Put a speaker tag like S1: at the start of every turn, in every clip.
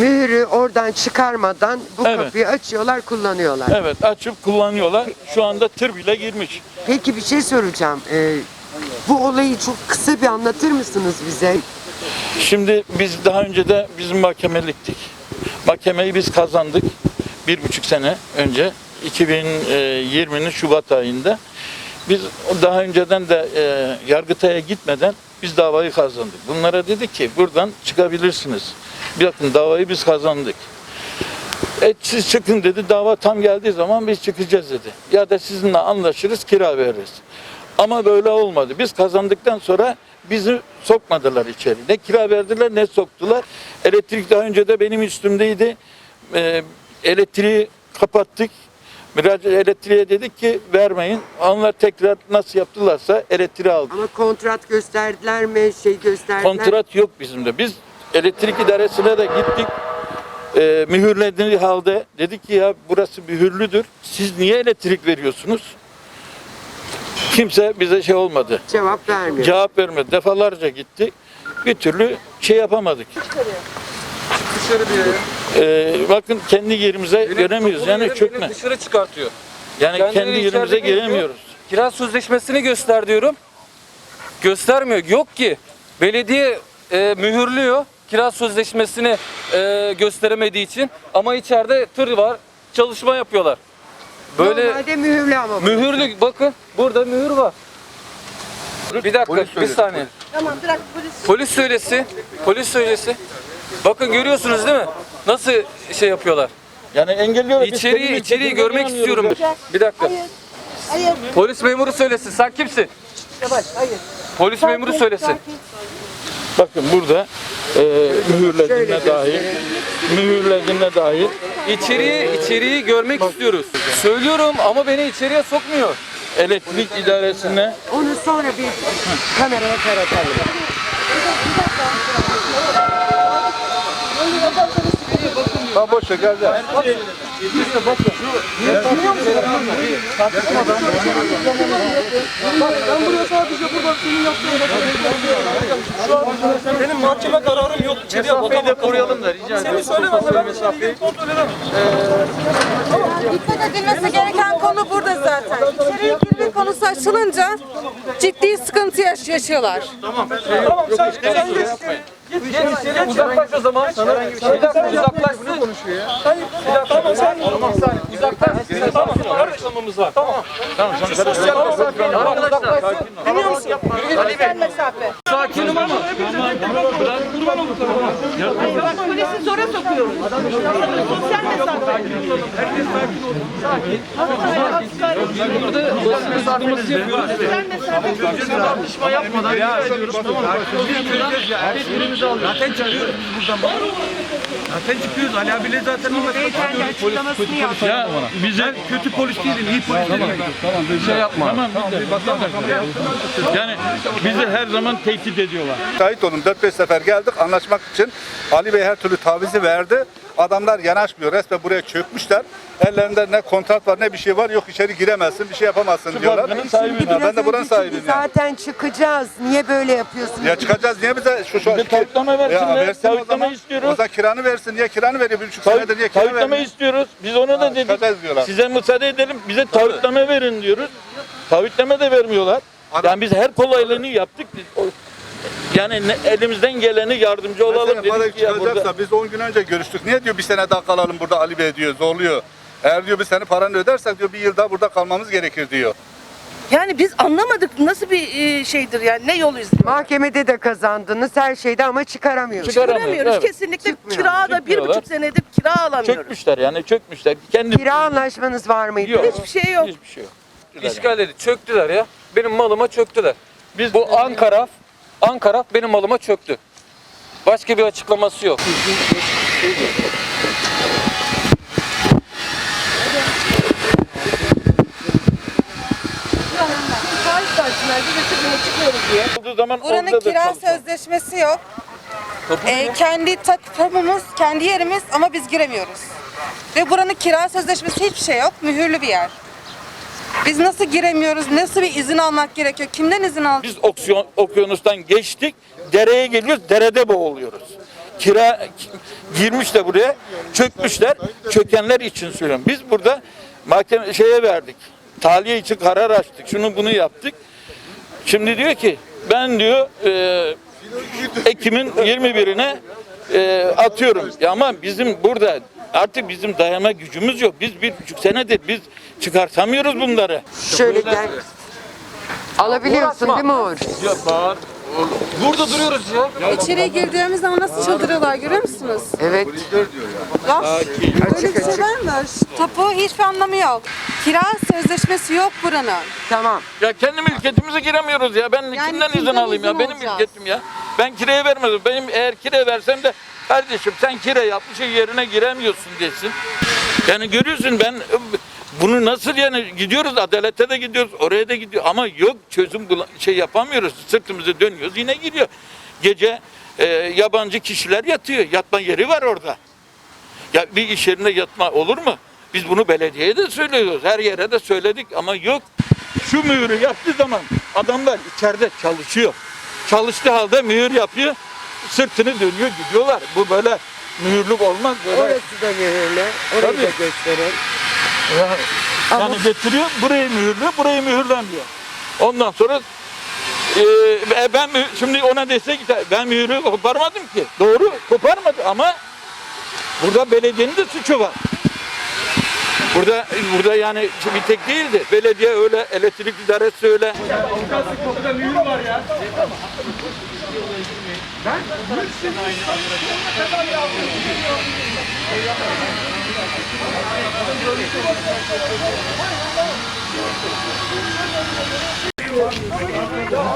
S1: Mühürü oradan çıkarmadan bu
S2: Evet.
S1: kapıyı açıyorlar, kullanıyorlar.
S2: Evet açıp kullanıyorlar. Şu anda tır bile girmiş.
S1: Peki bir şey soracağım. Ee, bu olayı çok kısa bir anlatır mısınız bize?
S2: Şimdi biz daha önce de bizim mahkemeliktik. Mahkemeyi biz kazandık. Bir buçuk sene önce. 2020'nin Şubat ayında. Biz daha önceden de e, Yargıtay'a gitmeden biz davayı kazandık. Bunlara dedik ki buradan çıkabilirsiniz. Bakın davayı biz kazandık. E, siz çıkın dedi. Dava tam geldiği zaman biz çıkacağız dedi. Ya da sizinle anlaşırız kira veririz. Ama böyle olmadı. Biz kazandıktan sonra bizi sokmadılar içeri. Ne kira verdiler ne soktular. Elektrik daha önce de benim üstümdeydi. E, elektriği kapattık. Müracaat elektriğe dedik ki vermeyin. Onlar tekrar nasıl yaptılarsa elektriği aldık.
S1: Ama kontrat gösterdiler mi, şey gösterdiler
S2: Kontrat yok bizim de. Biz elektrik idaresine de gittik. E, mühürlediği halde dedik ki ya burası mühürlüdür. Siz niye elektrik veriyorsunuz? Kimse bize şey olmadı.
S1: Cevap vermiyor.
S2: Cevap vermedi. Defalarca gitti. Bir türlü şey yapamadık.
S3: Dışarı bir yere.
S2: E, bakın kendi yerimize göremiyoruz.
S3: Toplu
S2: Yani çökme.
S3: dışarı çıkartıyor.
S2: Yani
S3: Kendileri
S2: kendi yerimize gelemiyoruz.
S3: Kira sözleşmesini göster diyorum. Göstermiyor. Yok ki. Belediye e, mühürlüyor kira sözleşmesini e, gösteremediği için. Ama içeride tır var. Çalışma yapıyorlar. Böyle
S1: Normalde mühürlü ama. bu.
S3: mühürlü bakın burada mühür var. Bir dakika bir saniye.
S4: Tamam bırak polis.
S3: Polis söylesi. Polis söylesi. Bakın görüyorsunuz değil mi? Nasıl şey yapıyorlar?
S2: Yani engelliyor. Biz
S3: İçeriği, görmek istiyorum. Bir dakika.
S4: Hayır. Hayır.
S3: Polis memuru söylesin. Sen kimsin?
S4: Yavaş. Hayır.
S3: Polis memuru söylesin.
S4: Sakin.
S2: Bakın burada e, mühürlediğine dair, mühürlediğine dair
S3: İçeriği, içeriği görmek istiyoruz. Söylüyorum ama beni içeriye sokmuyor.
S2: elektrik idaresine
S1: Onu sonra bir kameraya karatalım.
S5: Ha boş ver gel gel.
S6: Benim mahkeme kararım yok. İçeriye bakamam. koruyalım da rica ederim. Seni söylemezse ben mesafeyi kontrol edemem.
S7: Dikkat edilmesi gereken konu burada zaten. İçeriye girme konusu açılınca ciddi sıkıntı yaş- yaşıyorlar.
S6: Tamam sen, sen geç.
S3: Geç içeri uzaklaş o zaman. Bir dakika uzaklaşsın.
S6: Hayır. Tamam sen.
S3: Tamam sen uzaklaş.
S6: Tamam. Karışmamamız var. Tamam. Tamam. Sosyal mesafe.
S3: Arkadaşlar.
S6: Dinliyor musun?
S4: Sosyal mesafe.
S3: Sakinim ama.
S4: Polisi zora sokuyoruz. Sosyal mesafe.
S3: Burada basın mesafemizi yapıyoruz.
S4: Sosyal mesafe.
S6: Tartışma yapmadan rica ediyoruz. Tamam.
S5: Zaten çıkıyoruz biz buradan. Zaten çıkıyoruz. Ali abiyle zaten orada
S1: Beyefendi açıklamasını yaptı.
S2: ya bize
S5: kötü polis değilim, iyi polis değilim.
S3: Bir şey yapma.
S2: tamam yani bizi her zaman tehdit ediyorlar.
S5: Şahit olun 4-5 sefer geldik anlaşmak için. Ali Bey her türlü tavizi verdi. Adamlar yanaşmıyor. Resmen buraya çökmüşler. Ellerinde ne kontrat var ne bir şey var. Yok içeri giremezsin, bir şey yapamazsın diyorlar.
S2: fabrikanın sahibi.
S5: Ha, ben de buranın
S1: önceki
S5: sahibiyim yani.
S1: Zaten çıkacağız. Niye böyle yapıyorsunuz?
S5: Ya çıkacağız niye bize şu şu
S2: Bize taahhütleme versinler,
S5: versin o zaman.
S2: istiyoruz.
S5: O zaman kiranı versin. Niye kiranı veriyor? Bir buçuk senedir niye kira
S2: Taahhütleme
S5: vermiyor?
S2: istiyoruz. Biz ona da dedik.
S5: çıkacağız diyorlar.
S2: Size müsaade edelim. Bize taahhütleme verin diyoruz. Taahhütleme de vermiyorlar.
S5: Adam-
S2: Yani biz her kolaylığını yaptık. O- Yani ne- elimizden geleni yardımcı olalım
S5: Mesela para çıkacaksa
S2: burada.
S5: biz 10 gün önce görüştük. Niye diyor bir sene daha kalalım burada Ali Bey diyor zorluyor. Eğer diyor biz senin paranı ödersek diyor bir yıl daha burada kalmamız gerekir diyor.
S4: Yani biz anlamadık nasıl bir e, şeydir yani ne yol izliyor.
S1: Mahkemede de kazandınız her şeyde ama çıkaramıyorsunuz.
S2: Çıkaramıyoruz,
S4: Çıkaramıyoruz
S2: evet.
S4: kesinlikle.
S1: Çıkmıyor.
S4: Kira da bir buçuk senedir kira alamıyoruz.
S2: Çökmüşler yani çökmüşler. Kendi
S1: Kira anlaşmanız var mıydı?
S2: Yok.
S4: Hiçbir şey yok.
S2: Hiçbir şey yok.
S3: İşgalleri çöktüler ya. Benim malıma çöktüler.
S2: Biz
S3: Bu Ankara, Ankara benim malıma çöktü. Başka bir açıklaması yok.
S2: Olduğu zaman
S7: Buranın
S2: orada da
S7: kira
S2: çalışalım.
S7: sözleşmesi yok. Ee, kendi ta- tapumuz, kendi yerimiz ama biz giremiyoruz. Ve buranın kira sözleşmesi hiçbir şey yok. Mühürlü bir yer. Biz nasıl giremiyoruz? Nasıl bir izin almak gerekiyor? Kimden izin aldık?
S2: Biz oksiyon, okyanustan geçtik, dereye geliyoruz, derede boğuluyoruz. Kira ki- girmiş de buraya, çökmüşler. Çökenler için söylüyorum. Biz burada mahkeme şeye verdik. Tahliye için karar açtık. Şunu bunu yaptık. Şimdi diyor ki ben diyor e, Ekim'in 21'ine e, atıyorum. Ya ama bizim burada artık bizim dayanma gücümüz yok. Biz bir buçuk senedir biz çıkartamıyoruz bunları.
S1: Şöyle gel. Alabiliyorsun değil mi Uğur?
S3: Burada duruyoruz ya.
S7: İçeriye girdiğimiz zaman nasıl çıldırıyorlar görüyor musunuz?
S1: Evet.
S7: Bak böyle bir şey var mı? Tapu hiçbir anlamı yok. Kira sözleşmesi yok buranın.
S1: Tamam.
S2: Ya kendi mülkiyetimize giremiyoruz ya. Ben
S7: Yani
S2: kimden izin
S7: kimden
S2: alayım ya? Benim
S7: alacağız?
S2: mülkiyetim ya. Ben kiraya vermedim. Benim eğer kira versem de kardeşim sen kira yapmışsın yerine giremiyorsun desin. Yani görüyorsun ben bunu nasıl yani gidiyoruz adalete de gidiyoruz oraya da gidiyor ama yok çözüm şey yapamıyoruz sırtımızı dönüyoruz yine gidiyor. Gece e, yabancı kişiler yatıyor yatma yeri var orada. Ya bir iş yerinde yatma olur mu? Biz bunu belediyeye de söylüyoruz. Her yere de söyledik ama yok. Şu mühürü yaptığı zaman adamlar içeride çalışıyor. Çalıştığı halde mühür yapıyor. Sırtını dönüyor gidiyorlar. Bu böyle mühürlük olmaz. Böyle.
S1: Orası da mühürlü. Orayı da
S2: Tabii.
S1: gösterin.
S2: Yani getiriyor burayı mühürlüyor, burayı mühürlemiyor. Ondan sonra e, e, ben şimdi ona desek ki ben mühürü koparmadım ki. Doğru koparmadı ama burada belediyenin de suçu var. Burada burada yani bir tek değildi. Belediye öyle, elektrik idaresi öyle.
S8: Ben mülksün
S1: aynı anda. kadar yavrum. Hayır, hayır.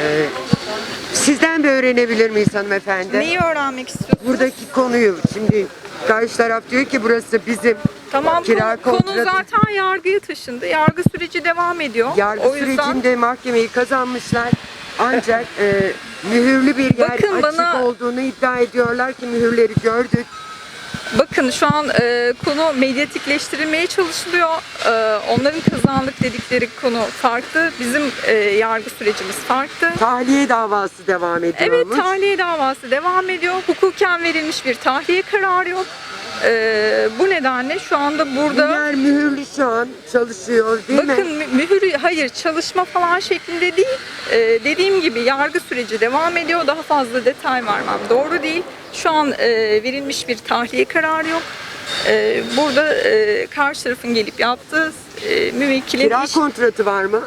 S1: Ee, sizden bir öğrenebilir miyiz hanımefendi?
S9: Neyi öğrenmek istiyorsun?
S1: Buradaki konuyu şimdi karşı taraf diyor ki burası bizim
S9: Tamam
S1: Kira
S9: konu, konu
S1: kontratı-
S9: zaten yargıya taşındı. Yargı süreci devam ediyor.
S1: yargı
S9: o yüzden
S1: sürecinde mahkemeyi kazanmışlar. Ancak e, mühürlü bir yer
S9: Bakın
S1: açık
S9: bana-
S1: olduğunu iddia ediyorlar ki mühürleri gördük.
S9: Bakın şu an e, konu medyatikleştirilmeye çalışılıyor. E, onların kazandık dedikleri konu farklı. Bizim e, yargı sürecimiz farklı.
S1: Tahliye davası devam
S9: Evet
S1: ediyormuş.
S9: tahliye davası devam ediyor. Hukuken verilmiş bir tahliye kararı yok. E, bu nedenle şu anda
S1: Bu
S9: burada
S1: yer mühürlü şu an çalışıyor değil
S9: Bakın
S1: mi?
S9: mü- mühür hayır çalışma falan şeklinde değil. Ee, dediğim gibi yargı süreci devam ediyor. Daha fazla detay vermem doğru değil. Şu an e, verilmiş bir tahliye kararı yok. Ee, burada e, karşı tarafın gelip yaptığı e, müvekkilin
S1: Kira
S9: iş-
S1: kontratı var mı?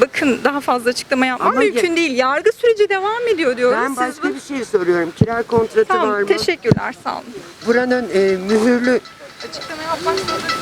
S9: bakın daha fazla açıklama yapmam
S1: Ama
S9: mümkün
S1: ya-
S9: değil. Yargı süreci devam ediyor diyorum.
S1: Ben
S9: Siz
S1: başka
S9: bu-
S1: bir şey soruyorum. Kira kontratı var
S9: Tamam
S1: mı?
S9: teşekkürler sağ olun.
S1: Buranın e, mühürlü
S9: Açıklama yapmak zorunda